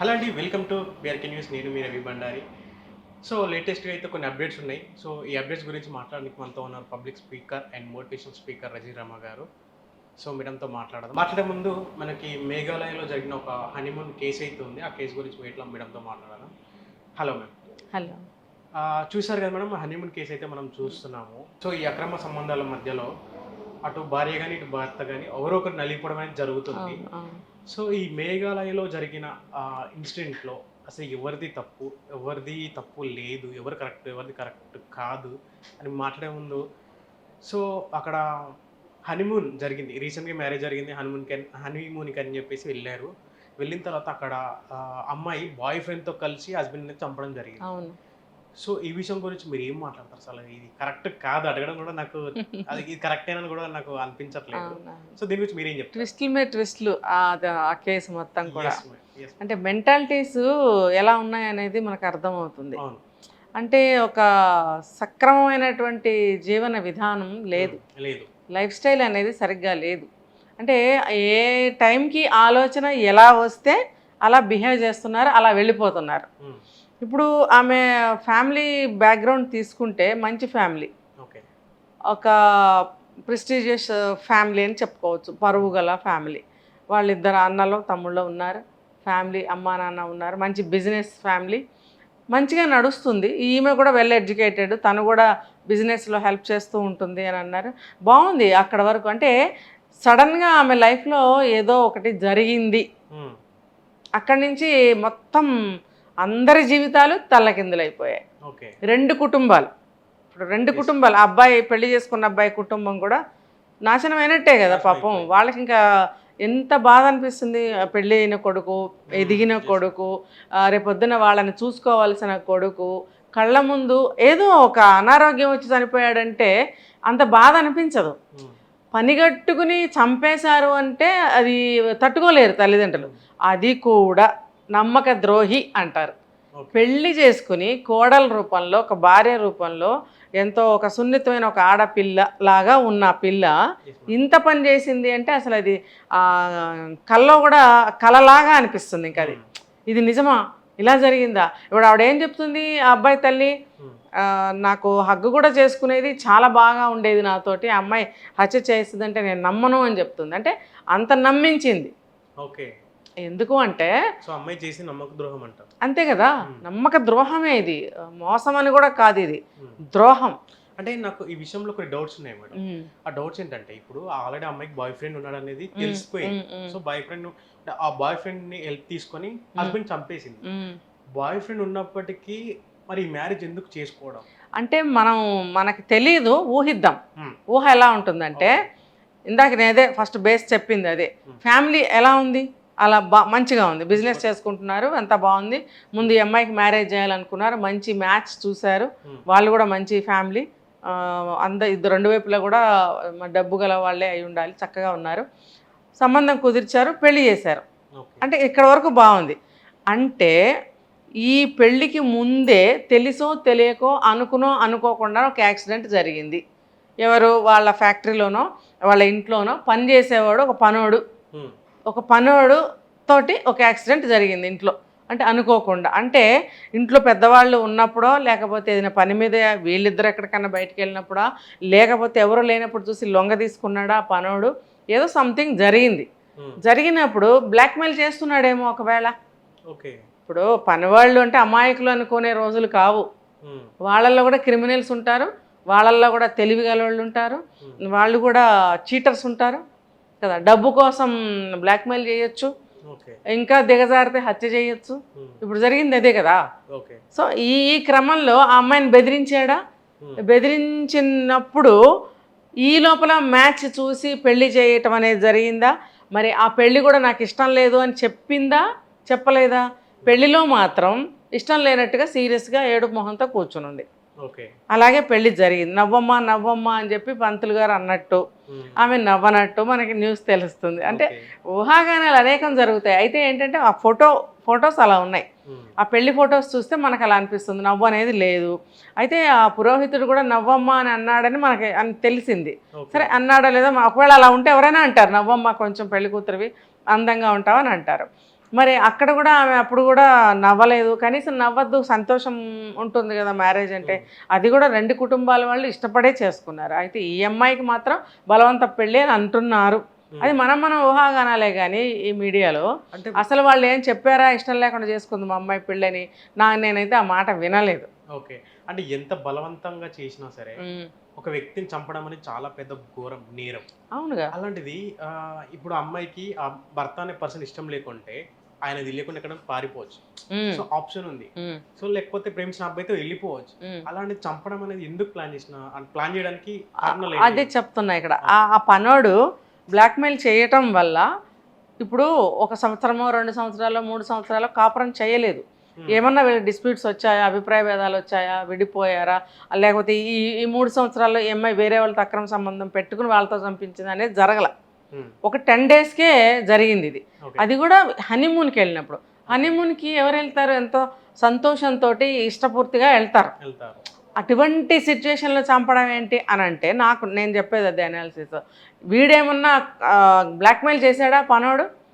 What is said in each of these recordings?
Hello అండి welcome to BRK news నేను మీ Ravi Bandari. So లేటెస్ట్గా అయితే కొన్ని అప్డేట్స్ ఉన్నాయి. సో ఈ అప్డేట్స్ గురించి మాట్లాడడానికి మనతో ఉన్నారు public speaker and motivation speaker Rajirama garu. So మేడంతో మాట్లాడదాం. మాట్లాడే ముందు మనకి మేఘాలయలో జరిగిన ఒక హనీమూన్ కేసు అయితే ఉంది. ఆ కేసు గురించి వీటిలో మేడంతో మాట్లాడదాం. Hello ma'am. హలో. ఆ, చూశారు కదా మేడం హనీమూన్ కేసు అయితే మనం చూస్తున్నాము. సో ఈ అక్రమ సంబంధాల మధ్యలో అటు భార్య కానీ ఇటు భర్త కానీ ఎవరో ఒకరు నలిగిపోవడం అనేది జరుగుతుంది. సో ఈ మేఘాలయలో జరిగిన ఆ ఇన్సిడెంట్లో అసలు ఎవరిది తప్పు ఎవరిది తప్పు లేదు ఎవరు కరెక్ట్ ఎవరిది కరెక్ట్ కాదు అని మాట్లాడే ముందు సో అక్కడ హనీమూన్ జరిగింది. రీసెంట్గా మ్యారేజ్ జరిగింది హనీమూన్కి హనీమూన్కి అని చెప్పేసి వెళ్ళారు. వెళ్ళిన తర్వాత అక్కడ అమ్మాయి బాయ్ ఫ్రెండ్తో కలిసి హస్బెండ్ని చంపడం జరిగింది. సో ఈ విషయం గురించి మీరు ఏం మాట్లాడతారు? అసలు ఇది కరెక్ట్ కాదు అడగడం కూడా నాకు అది ఇది కరెక్ట్ అని కూడా నాకు అనిపించట్లేదు. సో దీని గురించి మీరేం చెప్తారు? ట్విస్టుల మీద ట్విస్టులు ఆ కేసు మొత్తం కూడా. అంటే మెంటాలిటీస్ ఎలా ఉన్నాయనేది మనకు అర్థమవుతుంది. అంటే ఒక సక్రమమైనటువంటి జీవన విధానం లేదు. లేదు. లైఫ్ స్టైల్ అనేది సరిగ్గా లేదు. అంటే ఏ టైంకి ఆలోచన ఎలా వస్తే అలా బిహేవ్ చేస్తున్నారు అలా వెళ్ళిపోతున్నారు. ఇప్పుడు ఆమె ఫ్యామిలీ బ్యాక్గ్రౌండ్ తీసుకుంటే మంచి ఫ్యామిలీ. ఓకే. ఒక ప్రెస్టీజియస్ ఫ్యామిలీ అని చెప్పుకోవచ్చు. పరువు గల ఫ్యామిలీ. వాళ్ళిద్దరు అన్నలు తమ్ముళ్ళు ఉన్నారు. ఫ్యామిలీ అమ్మా నాన్న ఉన్నారు. మంచి బిజినెస్ ఫ్యామిలీ. మంచిగా నడుస్తుంది. ఈమె కూడా వెల్ ఎడ్యుకేటెడ్. తను కూడా బిజినెస్లో హెల్ప్ చేస్తూ ఉంటుంది అని అన్నారు. బాగుంది అక్కడ వరకు. అంటే సడన్గా ఆమె లైఫ్లో ఏదో ఒకటి జరిగింది. అక్కడి నుంచి మొత్తం అందరి జీవితాలు తల్లకిందులైపోయాయి. ఓకే. రెండు కుటుంబాలు. ఇప్పుడు రెండు. కుటుంబాలు. అబ్బాయి పెళ్ళి చేసుకున్న అబ్బాయి కుటుంబం కూడా నాశనం అయినట్టే కదా పాపం. వాళ్ళకి ఇంకా ఎంత బాధ అనిపిస్తుంది ఆ పెళ్ళి అయిన కొడుకు ఎదిగిన. కొడుకు రేపొద్దున వాళ్ళని చూసుకోవాల్సిన కొడుకు కళ్ళ ముందు ఏదో ఒక అనారోగ్యం వచ్చి చనిపోయాడంటే అంత బాధ అనిపించదు. పనిగట్టుకుని చంపేశారు అంటే అది తట్టుకోలేరు తల్లిదండ్రులు. అది కూడా నమ్మక ద్రోహి అంటారు. పెళ్ళి చేసుకుని కోడల రూపంలో ఒక భార్య రూపంలో ఎంతో ఒక సున్నితమైన ఒక ఆడపిల్ల లాగా ఉన్న పిల్ల. ఇంత పని చేసింది అంటే అసలు అది ఆ, కల్లో కూడా కలలాగా అనిపిస్తుంది ఇంకా అది. ఉమ్, ఇది నిజమా? ఇలా జరిగిందా? ఇప్పుడు ఆవిడ ఏం చెప్తుంది ఆ అబ్బాయి తల్లి? ఆ, నాకు హగ్గు కూడా చేసుకునేది చాలా బాగా ఉండేది నాతోటి అమ్మాయి హత్య చేస్తుందంటే నేను నమ్మను అని చెప్తుంది. అంటే అంత నమ్మించింది. ఓకే. ఎందుకు అంటే సో అమ్మాయి చేసి నమ్మక ద్రోహం అంతే కదా. నమ్మక ద్రోహమే ఇది. మోసం అని కూడా కాదు ఇది. ద్రోహం. అంటే నాకు ఈ విషయంలో కొన్ని డౌట్స్ ఉన్నాయి మేడం. ఆ డౌట్స్ ఏంటంటే ఇప్పుడు ఆల్రెడీ అమ్మాయికి బాయ్ ఫ్రెండ్ ఉన్నాడు అనేది తెలిసిపోయింది సో బాయ్ ఫ్రెండ్ ఆ బాయ్ ఫ్రెండ్ని హెల్ప్ తీసుకొని హస్బెండ్ చంపేసింది. బాయ్ ఫ్రెండ్ ఉన్నప్పటికీ మరి మ్యారేజ్ ఎందుకు చేసుకోవడం? అంటే మనం మనకి తెలియదు ఊహిద్దాం. ఊహ ఎలా ఉంటుందంటే ఇందాక నేదే ఫస్ట్ బేస్ చెప్పింది అదే. ఫ్యామిలీ ఎలా ఉంది? అలా బా మంచిగా ఉంది. బిజినెస్ చేసుకుంటున్నారు అంత బాగుంది. ముందు ఈ అమ్మాయికి మ్యారేజ్ చేయాలనుకున్నారు. మంచి మ్యాచ్ చూశారు. వాళ్ళు కూడా మంచి ఫ్యామిలీ. అంద ఇద్దరు రెండు వైపులా కూడా డబ్బు గల వాళ్ళే అయి ఉండాలి. చక్కగా ఉన్నారు. సంబంధం కుదిర్చారు పెళ్ళి చేశారు. అంటే ఇక్కడ వరకు బాగుంది. అంటే ఈ పెళ్ళికి ముందే తెలుసో తెలియకో అనుకునో అనుకోకుండా ఒక యాక్సిడెంట్ జరిగింది. ఎవరు? వాళ్ళ ఫ్యాక్టరీలోనో వాళ్ళ ఇంట్లోనో పని చేసేవాడు ఒక పనోడు. ఒక పనోడు తోటి ఒక యాక్సిడెంట్ జరిగింది ఇంట్లో. అంటే అనుకోకుండా. అంటే ఇంట్లో పెద్దవాళ్ళు ఉన్నప్పుడో లేకపోతే ఏదైనా పని మీద వీళ్ళిద్దరు ఎక్కడికన్నా బయటికి వెళ్ళినప్పుడా లేకపోతే ఎవరో లేనప్పుడు చూసి లొంగ తీసుకున్నాడా ఆ పనోడు ఏదో సంథింగ్ జరిగింది. జరిగినప్పుడు బ్లాక్మెయిల్ చేస్తున్నాడేమో ఒకవేళ. ఓకే. ఇప్పుడు పనివాళ్ళు అంటే అమాయకులు అనుకునే రోజులు కావు. వాళ్ళల్లో కూడా క్రిమినల్స్ ఉంటారు. వాళ్ళల్లో కూడా తెలివి గల వాళ్ళు ఉంటారు వాళ్ళు కూడా చీటర్స్ ఉంటారు. కదా డబ్బు కోసం బ్లాక్మెయిల్ చేయొచ్చు. ఇంకా దిగజారితే హత్య చేయొచ్చు. ఉమ్, ఇప్పుడు జరిగింది అదే కదా. సో ఈ ఈ క్రమంలో ఆ అమ్మాయిని బెదిరించాడా? ఉమ్, బెదిరించినప్పుడు ఈ లోపల మ్యాచ్ చూసి పెళ్ళి చేయటం అనేది జరిగిందా? మరి ఆ పెళ్ళి కూడా నాకు ఇష్టం లేదు అని చెప్పిందా? చెప్పలేదా? పెళ్ళిలో మాత్రం ఇష్టం లేనట్టుగా సీరియస్గా ఏడుపు మొహంతో కూర్చుని ఉంది ఓకే అలాగే పెళ్ళి జరిగింది. నవ్వమ్మ నవ్వమ్మ అని చెప్పి పంతులు గారు అన్నట్టు. ఆమె నవ్వనట్టు మనకి న్యూస్ తెలుస్తుంది. అంటే. ఊహాగానాలు అనేకం జరుగుతాయి. అయితే ఏంటంటే ఆ ఫోటో ఫొటోస్ అలా ఉన్నాయి. ఆ పెళ్ళి ఫొటోస్ చూస్తే మనకు అలా అనిపిస్తుంది. నవ్వు అనేది లేదు. అయితే ఆ పురోహితుడు కూడా నవ్వమ్మ అని అన్నాడని మనకి అని తెలిసింది. సరే అన్నాడో లేదో ఒకవేళ అలా ఉంటే ఎవరైనా అంటారు నవ్వమ్మ కొంచెం పెళ్ళి కూతురివి అందంగా ఉంటావు అని అంటారు. మరి అక్కడ కూడా ఆమె అప్పుడు కూడా నవ్వలేదు. కనీసం నవ్వద్దు సంతోషం ఉంటుంది కదా మ్యారేజ్ అంటే. అది కూడా రెండు కుటుంబాల వాళ్ళు ఇష్టపడే చేసుకున్నారు. అయితే ఈ అమ్మాయికి మాత్రం బలవంత పెళ్ళి అని అంటున్నారు. అది మనం మనం ఊహాగానాలే కానీ ఈ మీడియాలో. అసలు వాళ్ళు ఏం చెప్పారా? ఇష్టం లేకుండా చేసుకుంది మా అమ్మాయి పెళ్ళని. నా నేనైతే ఆ మాట వినలేదు. ఓకే. అంటే ఎంత బలవంతంగా చేసినా సరే ఒక వ్యక్తిని చంపడం అనేది చాలా పెద్ద ఘోరం నేరం. అవునుగా. అలాంటిది ఇప్పుడు అమ్మాయికి ఆ భర్త అనే పర్సన్ ఇష్టం లేకుంటే ఆయన తెలియకుండా ఎక్కడ పారిపోవచ్చు. సో ఆప్షన్ ఉంది. సో లేకపోతే ప్రేమించిన అబ్బాయితో వెళ్ళిపోవచ్చు. అలాంటి చంపడం అనేది ఎందుకు ప్లాన్ చేసిన ప్లాన్ చేయడానికి అదే? చెప్తున్నా ఇక్కడ. ఆ పనోడు బ్లాక్మెయిల్ చేయటం వల్ల ఇప్పుడు ఒక సంవత్సరమో రెండు సంవత్సరాలు మూడు సంవత్సరాలు కాపురం చేయలేదు. ఏమన్నా వీళ్ళ డిస్ప్యూట్స్ వచ్చాయా? అభిప్రాయ భేదాలు వచ్చాయా? విడిపోయారా? లేకపోతే ఈ ఈ మూడు సంవత్సరాల్లో ఈ అమ్మాయి వేరే వాళ్ళతో అక్రమ సంబంధం పెట్టుకుని వాళ్ళతో చంపించింది అనేది జరగల. Hmm. ఒక టెన్ డేస్కే జరిగింది ఇది. అది కూడా హనీమూన్కి వెళ్ళినప్పుడు. హనీమూన్కి ఎవరు వెళ్తారు? ఎంతో సంతోషంతో ఇష్టపూర్తిగా వెళ్తారు. అటువంటి సిచ్యువేషన్లో చంపడం ఏంటి అని అంటే నాకు నేను చెప్పేది అదే అనాలిసిస్ వీడేమన్నా బ్లాక్మెయిల్ చేశాడా పనోడు? Hmm.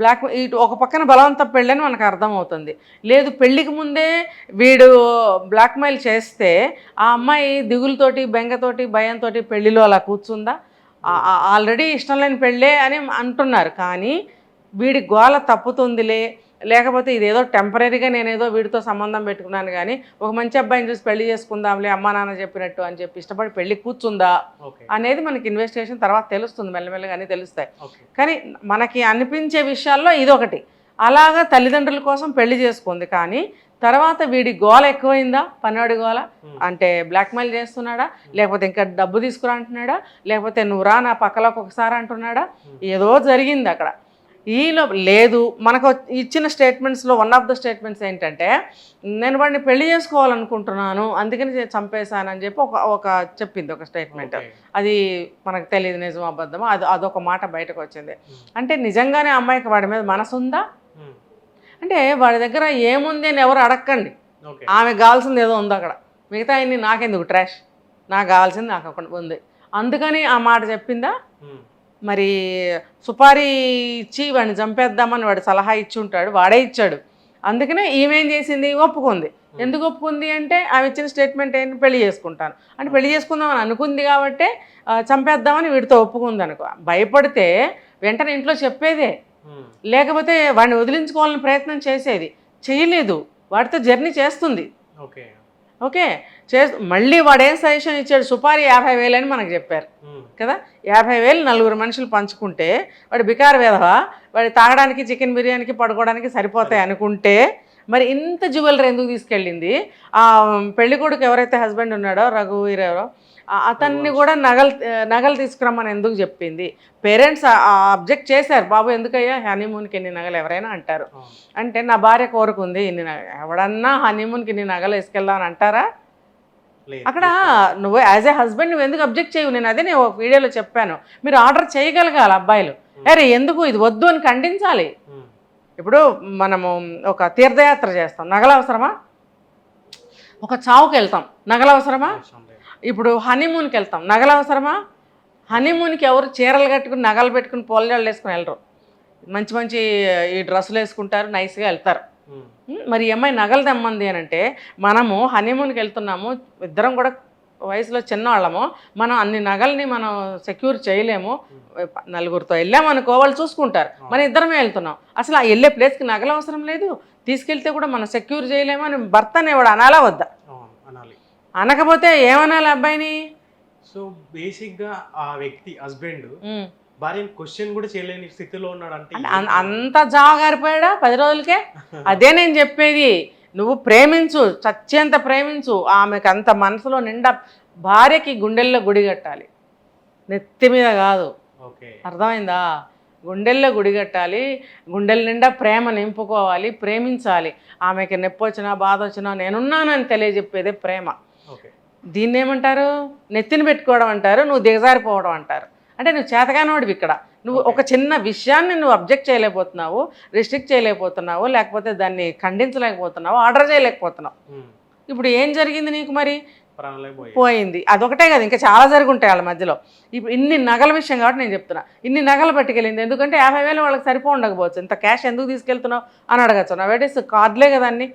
బ్లాక్ ఇటు ఒక పక్కన బలవంత పెళ్ళని మనకు అర్థమవుతుంది. లేదు పెళ్ళికి ముందే వీడు బ్లాక్మెయిల్ చేస్తే ఆ అమ్మాయి దిగులతోటి బెంగతోటి భయంతో పెళ్ళిలో అలా కూర్చుందా? ఆల్రెడీ ఇష్టం లేని పెళ్ళే అని అంటున్నారు. కానీ వీడి గోల తప్పుతుందిలే. లేకపోతే ఇదేదో టెంపరీగా నేనేదో వీడితో సంబంధం పెట్టుకున్నాను కానీ ఒక మంచి అబ్బాయిని చూసి పెళ్ళి చేసుకుందాంలే అమ్మా నాన్న చెప్పినట్టు అని చెప్పి ఇష్టపడి పెళ్ళి కూర్చుందా అనేది మనకి ఇన్వెస్టిగేషన్ తర్వాత తెలుస్తుంది మెల్లమెల్లగా అన్నీ తెలుస్తాయి. కానీ మనకి అనిపించే విషయాల్లో ఇదొకటి. అలాగా తల్లిదండ్రుల కోసం పెళ్ళి చేసుకుంది కానీ తర్వాత వీడి గోల ఎక్కువైందా? పన్నోడి గోల. అంటే బ్లాక్మెయిల్ చేస్తున్నాడా? లేకపోతే ఇంకా డబ్బు తీసుకురా అంటున్నాడా? లేకపోతే నువ్వు రా నా పక్కలోకి ఒకసారి అంటున్నాడా. ఏదో జరిగింది అక్కడ. ఈలో లేదు. మనకు ఇచ్చిన స్టేట్మెంట్స్లో వన్ ఆఫ్ ద స్టేట్మెంట్స్ ఏంటంటే నేను వాడిని పెళ్ళి చేసుకోవాలనుకుంటున్నాను అందుకని చంపేశానని చెప్పి ఒక ఒక చెప్పింది ఒక స్టేట్మెంట్. అది మనకు తెలియదు నిజం అబద్ధమో? అది అదొక మాట బయటకు వచ్చింది. అంటే నిజంగానే అమ్మాయికి వాడి మీద మనసు ఉందా. అంటే వాడి దగ్గర ఏముంది అని ఎవరు అడగండి ఆమెకు కావాల్సింది ఏదో ఉంది అక్కడ. మిగతా అన్ని నాకెందుకు ట్రాష్? నాకు కావాల్సింది నాకు ఉంది. అందుకని ఆ మాట చెప్పిందా. మరి సుపారీ ఇచ్చి వాడిని చంపేద్దామని వాడు సలహా ఇచ్చి ఉంటాడు వాడే ఇచ్చాడు. అందుకనే ఈమెం చేసింది? ఒప్పుకుంది. ఎందుకు ఒప్పుకుంది అంటే ఆమె ఇచ్చిన స్టేట్మెంట్ ఏంటి? పెళ్ళి చేసుకుంటాను. అంటే పెళ్ళి చేసుకుందామని అనుకుంది కాబట్టి చంపేద్దామని వీడితో ఒప్పుకుంది అనుకో. భయపడితే వెంటనే ఇంట్లో చెప్పేదే. లేకపోతే వాడిని వదిలించుకోవాలని ప్రయత్నం చేసేది. చేయలేదు. వాడితో జర్నీ చేస్తుంది. ఓకే. ఓకే. చే మళ్ళీ వాడు ఏం సజెషన్ ఇచ్చాడు? సుపారీ యాభై వేలు అని మనకు చెప్పారు. కదా? యాభై వేలు నలుగురు మనుషులు పంచుకుంటే వాడు బికార్ వేధవా? వాడు తాగడానికి చికెన్ బిర్యానీకి పడుకోవడానికి సరిపోతాయి అనుకుంటే మరి ఇంత జ్యువెలరీ ఎందుకు తీసుకెళ్ళింది? ఆ పెళ్ళి కొడుకు ఎవరైతే హస్బెండ్ ఉన్నాడో రఘువీర్ ఎవరో అతన్ని కూడా నగలు నగలు తీసుకురమ్మని ఎందుకు చెప్పింది? పేరెంట్స్ అబ్జెక్ట్ చేశారు. బాబు ఎందుకయ్యా హనీమూన్కి ఎన్ని నగలు ఎవరైనా అంటారు. అంటే నా భార్య కోరుకుంది ఇన్ని ఎవడన్నా హనీమూన్కి ఇన్ని నగలు వేసుకెళ్దాం అని అంటారా. అక్కడ నువ్వు యాజ్ ఏ హస్బెండ్ నువ్వు ఎందుకు అబ్జెక్ట్ చేయవు? నేను అదే నేను వీడియోలో చెప్పాను. మీరు ఆర్డర్ చేయగలగాలి అబ్బాయిలు. అరే ఎందుకు? ఇది వద్దు అని ఖండించాలి. ఇప్పుడు మనము ఒక తీర్థయాత్ర చేస్తాం. నగలు అవసరమా ఒక చావుకి వెళ్తాం నగలు అవసరమా. ఇప్పుడు హనీమూన్కి వెళ్తాం నగలు అవసరమా హనీమూన్కి ఎవరు చీరలు కట్టుకుని నగలు పెట్టుకుని పొలజాళ్ళు వేసుకుని వెళ్ళరు. మంచి మంచి ఈ డ్రెస్సులు వేసుకుంటారు నైస్గా వెళ్తారు. మరి ఈ అమ్మాయి నగలు తెమ్మంది అని అంటే మనము హనీమూన్కి వెళ్తున్నాము ఇద్దరం కూడా వయసులో చిన్నవాళ్ళము. మనం అన్ని నగల్ని మనం సెక్యూర్ చేయలేము. నలుగురితో వెళ్ళామనుకో వాళ్ళు చూసుకుంటారు. మన ఇద్దరమే వెళ్తున్నాం. అసలు ఆ వెళ్ళే ప్లేస్కి నగలు అవసరం లేదు. తీసుకెళ్తే కూడా మనం సెక్యూర్ చేయలేము అని భర్త అనేవాడు అనాలా వద్దా? అనకపోతే ఏమనాలి అబ్బాయిని? సో బేసిక్గా ఆ వ్యక్తి హస్బెండ్. భార్యని క్వశ్చన్ కూడా చేయలేని స్థితిలో ఉన్నాడు అంటే అంత జాగారిపోయాడా పది రోజులకే? అదే నేను చెప్పేది. నువ్వు ప్రేమించు చచ్చేంత ప్రేమించు ఆమెకు అంత మనసులో నిండా భార్యకి గుండెల్లో గుడి కట్టాలి. నెత్తి మీద కాదు. ఓకే. అర్థమైందా? గుండెల్లో గుడి కట్టాలి గుండెల నిండా ప్రేమ నింపుకోవాలి ప్రేమించాలి. ఆమెకి నొప్పి వచ్చినా బాధ వచ్చినా నేనున్నానని తెలియజెప్పేదే ప్రేమ. దీన్ని ఏమంటారు నెత్తిని పెట్టుకోవడం అంటారు నువ్వు దిగజారిపోవడం అంటారు. అంటే నువ్వు చేతగానోడివి ఇక్కడ. నువ్వు ఒక చిన్న విషయాన్ని నువ్వు అబ్జెక్ట్ చేయలేకపోతున్నావు రిస్ట్రిక్ట్ చేయలేకపోతున్నావు లేకపోతే దాన్ని ఖండించలేకపోతున్నావు ఆర్డర్ చేయలేకపోతున్నావు. ఇప్పుడు ఏం జరిగింది నీకు మరి? పోయింది. అదొకటే కదా ఇంకా చాలా జరిగి ఉంటాయి వాళ్ళ మధ్యలో. ఇప్పుడు ఇన్ని నగల విషయం కాబట్టి నేను చెప్తున్నా. ఇన్ని నగలు పట్టుకెళ్ళింది. ఎందుకంటే యాభై వేలు వాళ్ళకి సరిపో ఉండకపోవచ్చు. ఇంత క్యాష్ ఎందుకు తీసుకెళ్తున్నావు అని అడగచ్చు. నా వెయిటీస్ కార్డులే కదా అన్ని?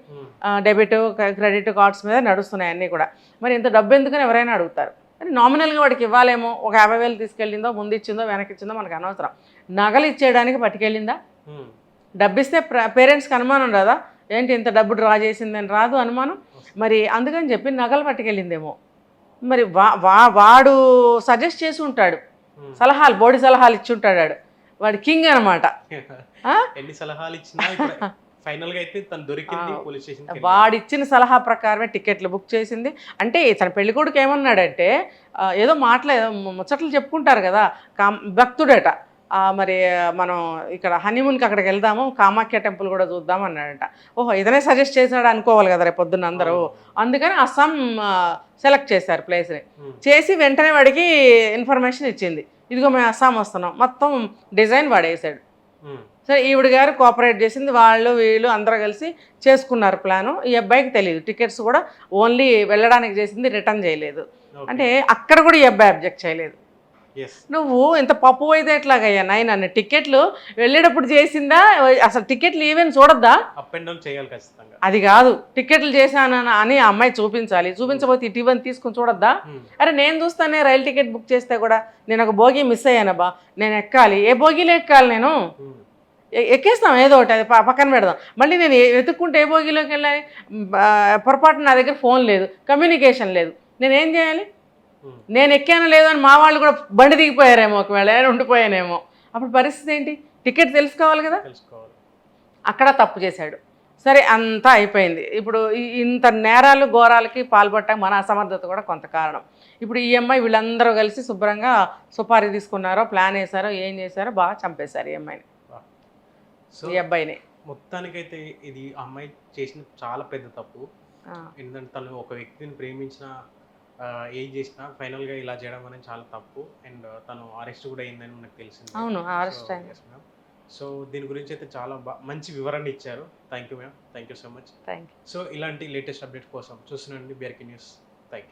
డెబిట్ క్రెడిట్ కార్డ్స్ మీద నడుస్తున్నాయి అన్నీ కూడా. మరి ఇంత డబ్బు ఎందుకని ఎవరైనా అడుగుతారు? మరి నామినల్గా వాడికి ఇవ్వాలేమో ఒక యాభై వేలు తీసుకెళ్ళిందో ముందు ఇచ్చిందో వెనక్కి ఇచ్చిందో మనకు అనవసరం. నగలు ఇచ్చేయడానికి పట్టుకెళ్ళిందా? ఉమ్, డబ్బు ఇస్తే పేరెంట్స్కి అనుమానం రాదా? ఏంటి ఇంత డబ్బు డ్రా చేసిందని రాదు అనుమానం? మరి అందుకని చెప్పి నగలు పట్టుకెళ్ళిందేమో. మరి వా వాడు సజెస్ట్ చేసి ఉంటాడు. సలహాలు బోడి సలహాలు ఇచ్చి ఉంటాడు వాడు వాడు కింగ్ అనమాట? ఎన్ని సలహాలు ఇచ్చినా ఫైనల్గా అయితే తను దొరికింది పోలీస్ స్టేషన్ వాడిచ్చిన సలహా ప్రకారమే టికెట్లు బుక్ చేసింది. అంటే తన పెళ్ళి కొడుకు ఏమన్నాడంటే ఏదో మాటలు ఏదో ముచ్చట్లు చెప్పుకుంటారు కదా కామ్ భక్తుడట. మరి మనం ఇక్కడ హనీమూన్కి అక్కడికి వెళ్దాము కామాఖ్య టెంపుల్ కూడా చూద్దాం అన్నాడట. ఓహో ఇతనే సజెస్ట్ చేశాడు అనుకోవాలి కదా రేపు పొద్దున్న అందరూ. అందుకని అస్సాం సెలెక్ట్ చేశారు ప్లేస్ని. చేసి వెంటనే వాడికి ఇన్ఫర్మేషన్ ఇచ్చింది. ఇదిగో మేము అస్సాం వస్తున్నాం. మొత్తం డిజైన్ వాడు వేసాడు సరే ఈవిడ గారు కోఆపరేట్ చేసింది వాళ్ళు వీళ్ళు అందరూ కలిసి చేసుకున్నారు ప్లాను ఈ అబ్బాయికి తెలియదు టికెట్స్ కూడా ఓన్లీ వెళ్ళడానికి చేసింది రిటర్న్ చేయలేదు. అంటే అక్కడ కూడా ఈ అబ్బాయి అబ్జెక్ట్ చేయలేదు. నువ్వు ఇంత పప్పు అయితే ఎట్లాగయ్యా నాయన? టికెట్లు వెళ్ళేటప్పుడు చేసిందా? అసలు టికెట్లు ఈవెన్ చూడొద్దా? అప్ అండ్ డౌన్ చేయాలి ఖచ్చితంగా. అది కాదు. టికెట్లు చేశాను అని ఆ అమ్మాయి చూపించాలి. చూపించబోతే ఇటు ఇవన్నీ తీసుకుని చూడొద్దా? ఉమ్, అరే నేను చూస్తానే రైలు టికెట్ బుక్ చేస్తే కూడా నేను ఒక బోగి మిస్ అయ్యానబ్బా. నేను ఎక్కాలి. ఏ బోగిలో ఎక్కాలి నేను? ఎ- ఎక్కేస్తాం ఏదో ఒకటి అది పక్కన పెడదాం. మళ్ళీ నేను వెతుక్కుంటే ఏ బోగిలోకి వెళ్ళాలి? పొరపాటు నా దగ్గర ఫోన్ లేదు కమ్యూనికేషన్ లేదు. నేను ఏం చేయాలి. నేను ఎక్కాను లేదో అని మా వాళ్ళు కూడా బండి దిగిపోయారేమో ఒకవేళ ఉండిపోయానేమో. అప్పుడు పరిస్థితి ఏంటి? టికెట్ తెలుసుకోవాలి కదా? తెలుసుకోవాలి. అక్కడ తప్పు చేశాడు. సరే అంతా అయిపోయింది. ఇప్పుడు ఇంత నేరాలు ఘోరాలకి పాల్పడటానికి మన అసమర్థత కూడా కొంత కారణం. ఇప్పుడు ఈ అమ్మాయి వీళ్ళందరూ కలిసి శుభ్రంగా సుపారీ తీసుకున్నారో ప్లాన్ వేశారో ఏం చేశారో బాగా చంపేశారు ఈ అమ్మాయిని. సో ఈ అబ్బాయిని. మొత్తానికైతే ఇది అమ్మాయి చేసిన చాలా పెద్ద తప్పు. ఎందుకంటే తను ఒక వ్యక్తిని ప్రేమించిన ఏం చేసినా ఫైనల్గా ఇలా చేయడం అనేది చాలా తప్పు. అండ్ తను అరెస్ట్ కూడా అయిందని మనకు తెలిసింది. అవును అరెస్ట్ సో దీని గురించి అయితే చాలా మంచి వివరణ ఇచ్చారు. Thank you ma'am thank you so much so ఇలాంటి లేటెస్ట్ అప్డేట్ కోసం చూస్తున్నాండి బీఆర్కే న్యూస్. Thank you